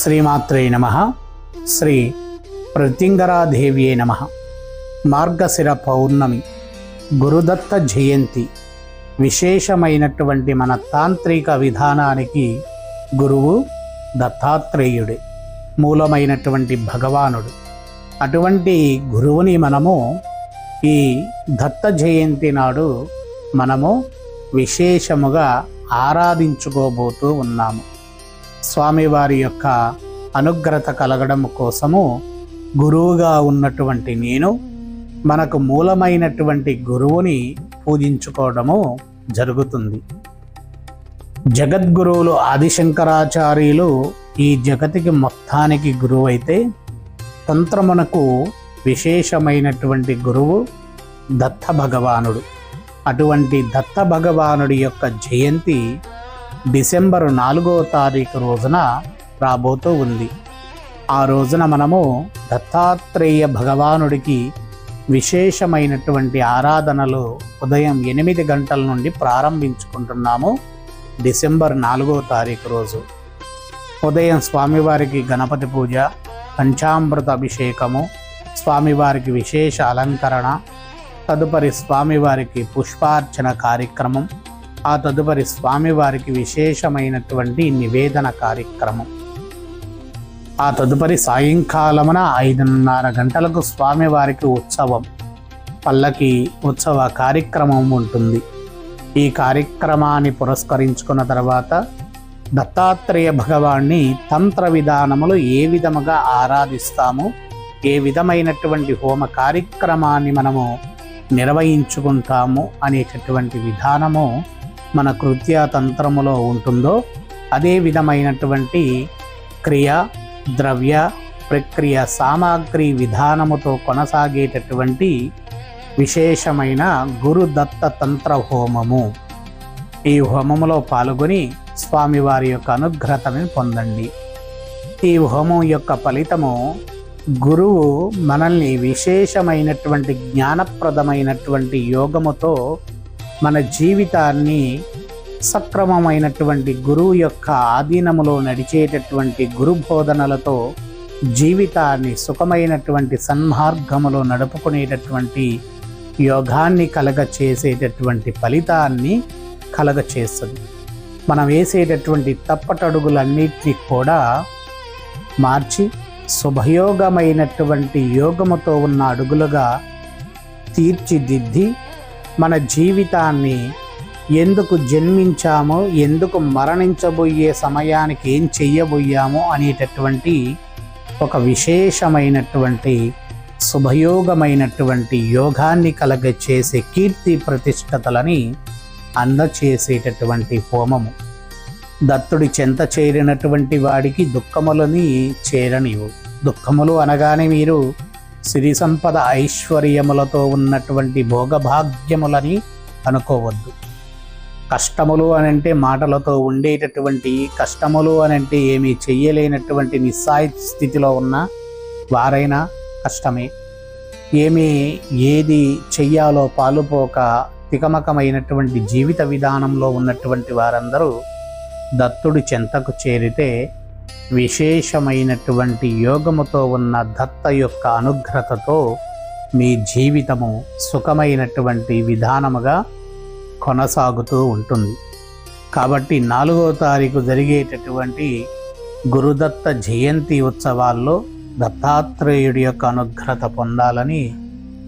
శ్రీమాత్రే నమ. శ్రీ ప్రత్యంగరాదేవ్యే నమ. మార్గశిర పౌర్ణమి. గురుదత్త జయంతి. విశేషమైనటువంటి మన తాంత్రిక విధానానికి గురువు దత్తాత్రేయుడే. మూలమైనటువంటి భగవానుడు. అటువంటి గురువుని మనము ఈ దత్త జయంతి నాడు మనము విశేషముగా ఆరాధించుకోబోతూ ఉన్నాము. స్వామివారి యొక్క అనుగ్రత కలగడం కోసము గురువుగా ఉన్నటువంటి నేను మనకు మూలమైనటువంటి గురువుని పూజించుకోవడము జరుగుతుంది. జగద్గురువులు ఆదిశంకరాచార్యులు ఈ జగతికి మొత్తానికి గురువు అయితే తంత్రమునకు విశేషమైనటువంటి గురువు దత్త భగవానుడు అటువంటి దత్త భగవానుడి యొక్క జయంతి డిసెంబర్ నాలుగో తారీఖు రోజున రాబోతూ ఉంది. ఆ రోజున మనము దత్తాత్రేయ భగవానుడికి విశేషమైనటువంటి ఆరాధనలు ఉదయం ఎనిమిది గంటల నుండి ప్రారంభించుకుంటున్నాము డిసెంబర్ నాలుగో తారీఖు రోజు. ఉదయం స్వామివారికి గణపతి పూజ పంచామృత అభిషేకము స్వామివారికి విశేష అలంకరణ తదుపరి స్వామివారికి పుష్పార్చన కార్యక్రమం ఆ తదుపరి స్వామివారికి విశేషమైనటువంటి నివేదన కార్యక్రమం. ఆ తదుపరి సాయంకాలమున ఐదున్నర గంటలకు స్వామివారికి ఉత్సవం. పల్లకి ఉత్సవ కార్యక్రమం ఉంటుంది. ఈ కార్యక్రమాన్ని పురస్కరించుకున్న తర్వాత దత్తాత్రేయ భగవాన్ని తంత్ర విధానములు ఏ విధముగా ఆరాధిస్తాము ఏ విధమైనటువంటి హోమ కార్యక్రమాన్ని మనము నిర్వహించుకుంటాము అనేటటువంటి విధానము మన కృత్య తంత్రములో ఉంటుందో అదే విధమైనటువంటి క్రియ ద్రవ్య ప్రక్రియ సామాగ్రి విధానముతో కొనసాగేటటువంటి విశేషమైన గురుదత్త తంత్ర హోమము ఈ హోమములో పాల్గొని స్వామివారి యొక్క అనుగ్రహతని పొందండి. ఈ హోమం యొక్క ఫలితము గురువు మనల్ని విశేషమైనటువంటి జ్ఞానప్రదమైనటువంటి యోగముతో మన జీవితాన్ని సక్రమమైనటువంటి గురువు యొక్క ఆధీనములో నడిచేటటువంటి గురు బోధనలతో జీవితాన్ని సుఖమైనటువంటి సన్మార్గములో నడుపుకునేటటువంటి యోగాన్ని కలగ చేసేటటువంటి ఫలితాన్ని కలగ చేస్తుంది. మనం వేసేటటువంటి తప్పటడుగులన్నిటినీ కూడా మార్చి శుభయోగమైనటువంటి యోగముతో ఉన్న అడుగులుగా తీర్చిదిద్ది మన జీవితాన్ని ఎందుకు జన్మించామో ఎందుకు మరణించబోయే సమయానికి ఏం చెయ్యబోయామో అనేటటువంటి ఒక విశేషమైనటువంటి శుభయోగమైనటువంటి యోగాన్ని కలగచేసే కీర్తి ప్రతిష్టతలని అందచేసేటటువంటి హోమము. దత్తుడి చెంత చేరినటువంటి వాడికి దుఃఖములని చేరనివు దుఃఖములు అనగానే మీరు సిరి సంపద ఐశ్వర్యములతో ఉన్నటువంటి భోగభాగ్యములని అనుకోవద్దు. కష్టములు అనంటే మాటలతో ఉండేటటువంటి కష్టములు అనంటే ఏమీ చెయ్యలేనటువంటి నిస్సాయ స్థితిలో ఉన్న వారైనా కష్టమే. ఏమి ఏది చెయ్యాలో పాలుపోక తికమకమైనటువంటి జీవిత విధానంలో ఉన్నటువంటి వారందరూ దత్తుడి చెంతకు చేరితే విశేషమైనటువంటి యోగముతో ఉన్న దత్త యొక్క అనుగ్రహతతో మీ జీవితము సుఖమైనటువంటి విధానముగా కొనసాగుతూ ఉంటుంది. కాబట్టి నాలుగో తారీఖు జరిగేటటువంటి గురుదత్త జయంతి ఉత్సవాల్లో దత్తాత్రేయుడి యొక్క అనుగ్రహత పొందాలని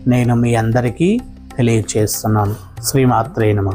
నేను మీ అందరికీ తెలియచేస్తున్నాను. శ్రీమాత్రే నమ.